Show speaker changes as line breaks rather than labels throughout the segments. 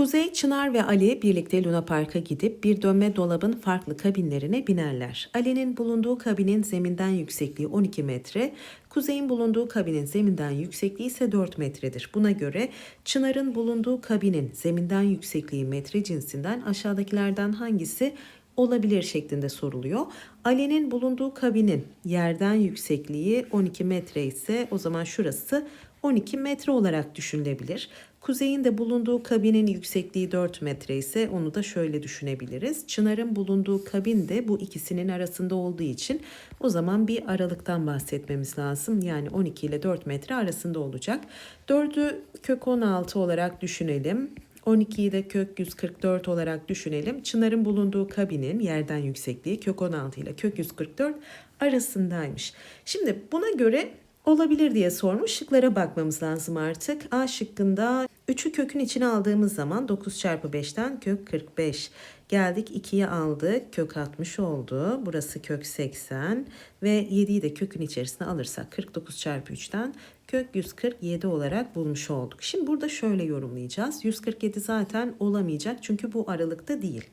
Kuzey, Çınar ve Ali birlikte Luna Park'a gidip bir dönme dolabın farklı kabinlerine binerler. Ali'nin bulunduğu kabinin zeminden yüksekliği 12 metre, Kuzey'in bulunduğu kabinin zeminden yüksekliği ise 4 metredir. Buna göre Çınar'ın bulunduğu kabinin zeminden yüksekliği metre cinsinden aşağıdakilerden hangisi olabilir şeklinde soruluyor. Ali'nin bulunduğu kabinin yerden yüksekliği 12 metre ise o zaman şurası 12 metre olarak düşünülebilir. Kuzey'in de bulunduğu kabinin yüksekliği 4 metre ise onu da şöyle düşünebiliriz. Çınar'ın bulunduğu kabin de bu ikisinin arasında olduğu için o zaman bir aralıktan bahsetmemiz lazım. Yani 12 ile 4 metre arasında olacak. 4'ü kök 16 olarak düşünelim. 12'yi de kök 144 olarak düşünelim. Çınar'ın bulunduğu kabinin yerden yüksekliği kök 16 ile kök 144 arasındaymış. Şimdi buna göre olabilir diye sormuş. Şıklara bakmamız lazım artık. A şıkkında 3'ü kökün içine aldığımız zaman 9 çarpı 5'ten kök 45. Geldik 2'yi aldık. Kök 60 oldu. Burası kök 80 ve 7'yi de kökün içerisine alırsak 49 çarpı 3'ten kök 147 olarak bulmuş olduk. Şimdi burada şöyle yorumlayacağız. 147 zaten olamayacak çünkü bu aralıkta değil.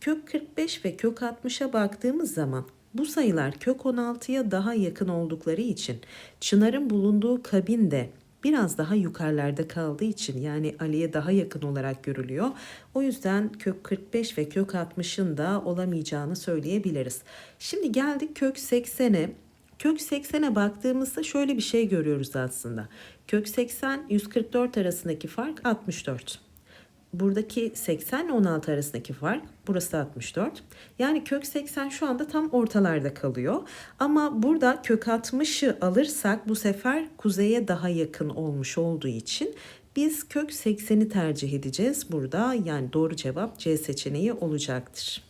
Kök 45 ve kök 60'a baktığımız zaman bu sayılar kök 16'ya daha yakın oldukları için Çınar'ın bulunduğu kabin de biraz daha yukarılarda kaldığı için yani Ali'ye daha yakın olarak görülüyor. O yüzden kök 45 ve kök 60'ın da olamayacağını söyleyebiliriz. Şimdi geldik kök 80'e. Kök 80'e baktığımızda şöyle bir şey görüyoruz aslında. Kök 80 144 arasındaki fark 64. Buradaki 80 ile 16 arasındaki fark burası 64. Yani kök 80 şu anda tam ortalarda kalıyor. Ama burada kök 60'ı alırsak bu sefer kuzeye daha yakın olmuş olduğu için biz kök 80'i tercih edeceğiz burada. Yani doğru cevap C seçeneği olacaktır.